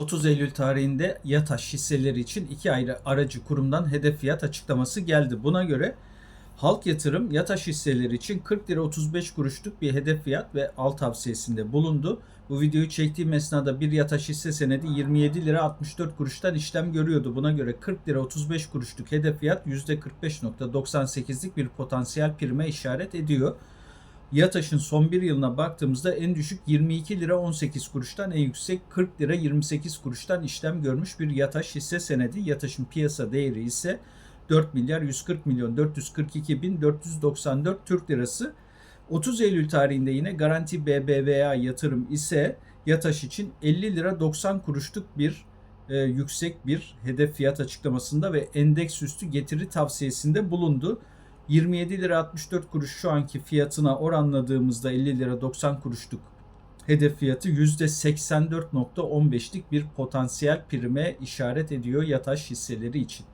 30 Eylül tarihinde YATAŞ hisseleri için iki ayrı aracı kurumdan hedef fiyat açıklaması geldi. Buna göre Halk Yatırım YATAŞ hisseleri için 40 lira 35 kuruşluk bir hedef fiyat ve al tavsiyesinde bulundu. Bu videoyu çektiğim esnada bir YATAŞ hisse senedi 27 lira 64 kuruştan işlem görüyordu. Buna göre 40 lira 35 kuruşluk hedef fiyat %45.98'lik bir potansiyel prime işaret ediyor. YATAŞ'ın son bir yılına baktığımızda en düşük 22 lira 18 kuruştan en yüksek 40 lira 28 kuruştan işlem görmüş bir YATAŞ hisse senedi. YATAŞ'ın piyasa değeri ise 4 milyar 140 milyon 442 bin 494 Türk lirası. 30 Eylül tarihinde yine Garanti BBVA yatırım ise YATAŞ için 50 lira 90 kuruşluk bir e, yüksek bir hedef fiyat açıklamasında ve endeks üstü getiri tavsiyesinde bulundu. 27 lira 64 kuruş şu anki fiyatına oranladığımızda 50 lira 90 kuruşluk hedef fiyatı %84.15'lik bir potansiyel prime işaret ediyor yataş hisseleri için.